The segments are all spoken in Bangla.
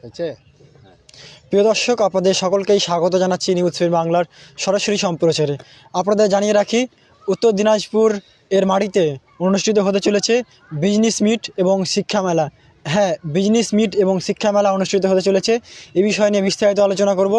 হয়েছে? প্রিয় দর্শক, আপনাদের সকলকেই স্বাগত জানাচ্ছি নিউজ ফিল বাংলার সরাসরি সম্প্রচারে। আপনাদের জানিয়ে রাখি, উত্তর দিনাজপুর এর মাটিতে অনুষ্ঠিত হতে চলেছে বিজনেস মিট এবং শিক্ষা মেলা। হ্যাঁ বিজনেস মিট এবং শিক্ষা মেলা অনুষ্ঠিত হতে চলেছে। এই বিষয় নিয়ে বিস্তারিত আলোচনা করব।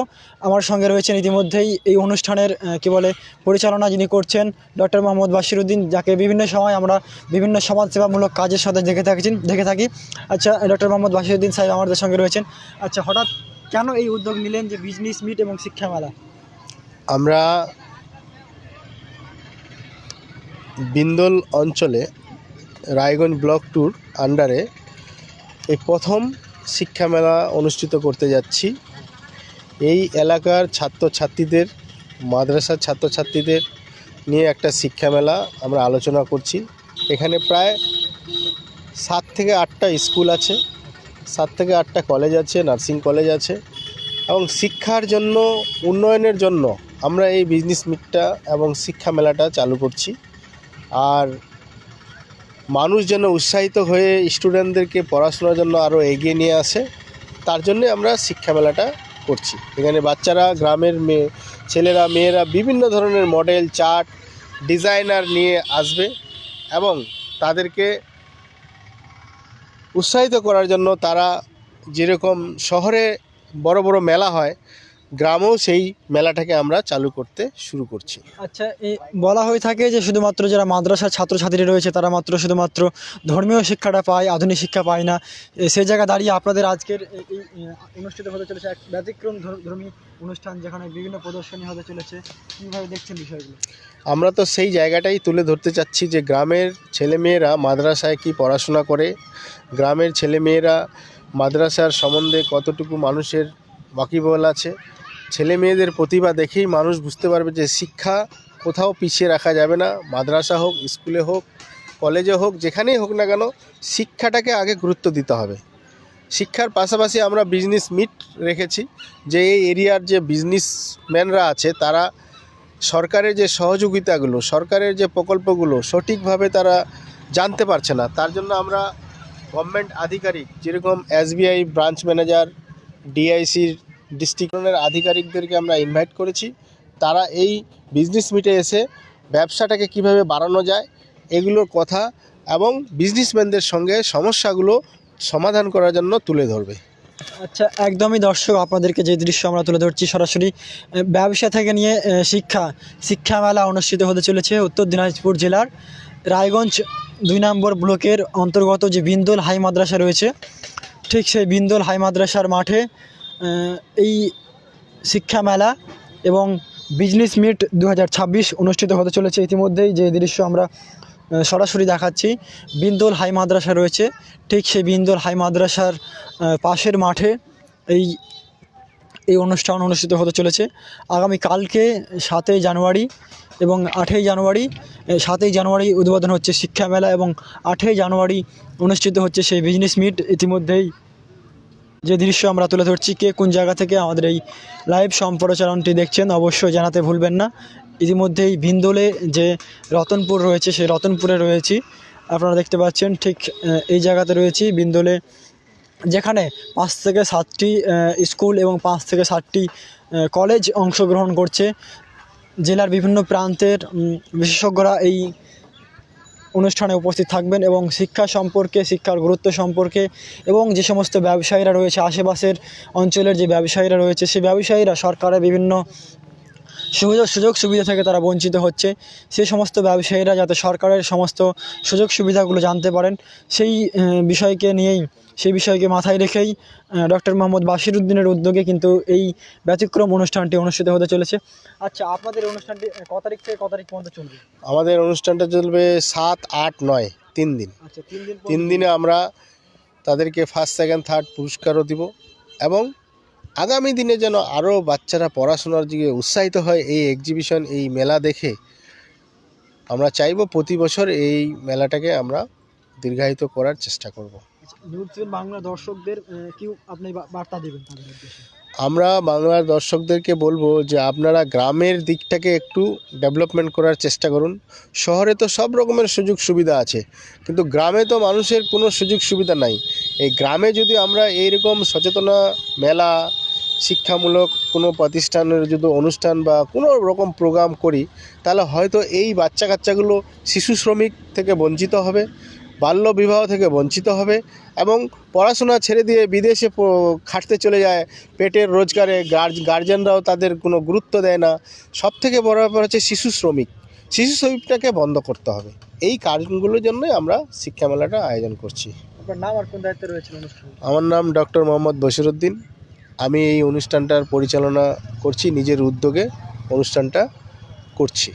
আমার সঙ্গে রয়েছেন ইতিমধ্যেই এই অনুষ্ঠানের কি বলে, পরিচালনা যিনি করছেন, ডক্টর মোহাম্মদ বাসিরুদ্দিন যাকে বিভিন্ন সময় আমরা বিভিন্ন সমাজসেবামূলক কাজের সাথে দেখে থাকি দেখে থাকি। আচ্ছা ডক্টর মোহাম্মদ বাসিরুদ্দিন সাহেব আমাদের সঙ্গে রয়েছেন। আচ্ছা হঠাৎ কেন এই উদ্যোগ নিলেন যে বিজনেস মিট এবং শিক্ষা মেলা? আমরা বিন্দল অঞ্চলে রায়গঞ্জ ব্লক ট্যুর আন্ডারে এই প্রথম শিক্ষা মেলা অনুষ্ঠিত করতে যাচ্ছি। এই এলাকার ছাত্রছাত্রীদের, মাদ্রাসার ছাত্রছাত্রীদের নিয়ে একটা শিক্ষা মেলা আমরা আলোচনা করছি। এখানে প্রায় সাত থেকে আটটা স্কুল আছে, সাত থেকে আটটা কলেজ আছে, নার্সিং কলেজ আছে এবং শিক্ষার জন্য, উন্নয়নের জন্য আমরা এই বিজনেস মিটটা এবং শিক্ষা মেলাটা চালু করছি। আর মানুষ যেন উৎসাহিত হয়ে স্টুডেন্টদেরকে পড়াশোনার জন্য আরও এগিয়ে নিয়ে আসে, তার জন্যে আমরা শিক্ষা মেলাটা করছি। এখানে বাচ্চারা, গ্রামের মেয়ে, ছেলেরা, মেয়েরা বিভিন্ন ধরনের মডেল চার্ট ডিজাইনার নিয়ে আসবে এবং তাদেরকে উৎসাহিত করার জন্য তারা যেরকম শহরে বড় বড় মেলা হয় গ্রামেও সেই মেলাটাকে আমরা চালু করতে শুরু করছি। আচ্ছা এই বলা হয়ে থাকে যে শুধুমাত্র যারা মাদ্রাসার ছাত্রছাত্রী রয়েছে তারা মাত্র শুধুমাত্র ধর্মীয় শিক্ষাটা পায় আধুনিক শিক্ষা পায় না। সেই জায়গায় দাঁড়িয়ে আপনাদের আজকের এই অনুষ্ঠিত হতে চলেছে এক ব্যতিক্রম ধর্মী অনুষ্ঠান যেখানে বিভিন্ন প্রদর্শনী হতে চলেছে। কীভাবে দেখছেন বিষয়গুলো? আমরা তো সেই জায়গাটাই তুলে ধরতে চাচ্ছি যে গ্রামের ছেলেমেয়েরা মাদ্রাসায় কি পড়াশোনা করে গ্রামের ছেলেমেয়েরা মাদ্রাসার সম্বন্ধে কতটুকু মানুষের ওয়াকিবল আছে ছেলে মেয়েদের প্রতিভা দেখেই মানুষ বুঝতে পারবে যে শিক্ষা কোথাও পিছিয়ে রাখা যাবে না। মাদ্রাসা হোক, স্কুলে হোক, কলেজে হোক, যেখানেই হোক না কেন, শিক্ষাটাকে আগে গুরুত্ব দিতে হবে। শিক্ষার পাশাপাশি আমরা বিজনেস মিট রেখেছি, যে এই এরিয়ার যে বিজনেসম্যানরা আছে, তারা সরকারের যে সহযোগিতাগুলো, সরকারের যে প্রকল্পগুলো সঠিকভাবে তারা জানতে পারছে না, তার জন্য আমরা গভর্নমেন্ট আধিকারিক, যেরকম এসবিআই ব্রাঞ্চ ম্যানেজার ডিআইসির ডিস্ট্রিক্টের আধিকারিকদেরকে আমরা ইনভাইট করেছি। তারা এই বিজনেস মিটে এসে ব্যবসাটাকে কীভাবে বাড়ানো যায়, এগুলোর কথা এবং বিজনেসম্যানদের সঙ্গে সমস্যাগুলো সমাধান করার জন্য তুলে ধরবে। আচ্ছা একদমই দর্শক, আপনাদেরকে যে দৃশ্য আমরা তুলে ধরছি সরাসরি ব্যবসা থেকে নিয়ে শিক্ষা শিক্ষা মেলা অনুষ্ঠিত হতে চলেছে উত্তর দিনাজপুর জেলার রায়গঞ্জ দুই নম্বর ব্লকের অন্তর্গত যে বিন্দুল হাই মাদ্রাসা রয়েছে, ঠিক সেই বিন্দুল হাই মাদ্রাসার মাঠে এই শিক্ষা মেলা এবং বিজনেস মিট দু হাজার ছাব্বিশ অনুষ্ঠিত হতে চলেছে ইতিমধ্যেই। যে দৃশ্য আমরা সরাসরি দেখাচ্ছি, বিন্দুল হাই মাদ্রাসা রয়েছে। ঠিক সেই বিন্দুল হাই মাদ্রাসার পাশের মাঠে এই এই অনুষ্ঠান অনুষ্ঠিত হতে চলেছে। আগামী কালকে সাতই জানুয়ারি এবং আটই জানুয়ারি সাতই জানুয়ারি উদ্বোধন হচ্ছে শিক্ষা মেলা এবং আটই জানুয়ারি অনুষ্ঠিত হচ্ছে সেই বিজনেস মিট। ইতিমধ্যেই যে দৃশ্য আমরা তুলে ধরছি, কে কোন জায়গা থেকে আমাদের এই লাইভ সম্প্রচারণটি দেখছেন অবশ্যই জানাতে ভুলবেন না। ইতিমধ্যেই বিন্দোলে যে রতনপুর রয়েছে, সেই রতনপুরে রয়েছি। আপনারা দেখতে পাচ্ছেন ঠিক এই জায়গাতে রয়েছি বিন্দোলে যেখানে পাঁচ থেকে সাতটি স্কুল এবং পাঁচ থেকে সাতটি কলেজ অংশগ্রহণ করছে। জেলার বিভিন্ন প্রান্তের বিশেষজ্ঞরা এই অনুষ্ঠানে উপস্থিত থাকবেন এবং শিক্ষা সম্পর্কে, শিক্ষার গুরুত্ব সম্পর্কে এবং যে সমস্ত ব্যবসায়ীরা রয়েছে, আশেপাশের অঞ্চলের যে ব্যবসায়ীরা রয়েছে সেই ব্যবসায়ীরা সরকারের বিভিন্ন সুযোগ সুযোগ সুবিধা থেকে তারা বঞ্চিত হচ্ছে। সেই সমস্ত ব্যবসায়ীরা যাতে সরকারের সমস্ত সুযোগ সুবিধাগুলো জানতে পারেন সেই বিষয়কে নিয়েই সেই বিষয়কে মাথায় রেখেই ডক্টর মোহাম্মদ বাশির উদ্দিনের উদ্যোগে কিন্তু এই ব্যতিক্রম অনুষ্ঠানটি অনুষ্ঠিত হতে চলেছে। আচ্ছা আপনাদের অনুষ্ঠানটি ক তারিখ থেকে ক তারিখ পর্যন্ত চলবে? আমাদের অনুষ্ঠানটা চলবে সাত আট নয় তিন দিন। আচ্ছা তিন দিন তিন দিনে আমরা তাদেরকে ফার্স্ট সেকেন্ড থার্ড পুরস্কারও দিব এবং আগামী দিনে যেন আরও বাচ্চারা পড়াশোনার দিকে উৎসাহিত হয় এই এক্সিবিশন এই মেলা দেখে আমরা চাইব প্রতি বছর এই মেলাটাকে আমরা দীর্ঘায়িত করার চেষ্টা করব। বাংলা দর্শকদের আহ, কি আপনি বার্তা দেবেন আমরা বাংলার দর্শকদেরকে বলব যে আপনারা গ্রামের দিকটাকে একটু ডেভেলপমেন্ট করার চেষ্টা করুন। শহরে তো সব রকমের সুযোগ সুবিধা আছে কিন্তু গ্রামে তো মানুষের কোনো সুযোগ সুবিধা নাই। এই গ্রামে যদি আমরা এইরকম সচেতনা মেলা শিক্ষামূলক কোনো প্রতিষ্ঠানের যদি অনুষ্ঠান বা কোনো রকম প্রোগ্রাম করি তাহলে হয়তো এই বাচ্চা কাচ্চাগুলো শিশু শ্রমিক থেকে বঞ্চিত হবে বাল্য বিবাহ থেকে বঞ্চিত হবে এবং পড়াশোনা ছেড়ে দিয়ে বিদেশে খাটতে চলে যায় পেটের রোজগারে গার্জ- গার্জেনরাও তাদের কোনো গুরুত্ব দেয় না। সব থেকে বড় ব্যাপার হচ্ছে শিশু শ্রমিক। শিশু শ্রমিকটাকে বন্ধ করতে হবে। এই কারণগুলোর জন্যই আমরা শিক্ষা মেলাটা আয়োজন করছি। আপনার নাম আর কোন দায়িত্বে রয়েছে অনুষ্ঠানে? আমার নাম ডক্টর মোহাম্মদ বশিরুদ্দিন। আমি এই অনুষ্ঠানটার পরিচালনা করছি নিজের উদ্যোগে অনুষ্ঠানটা করছি।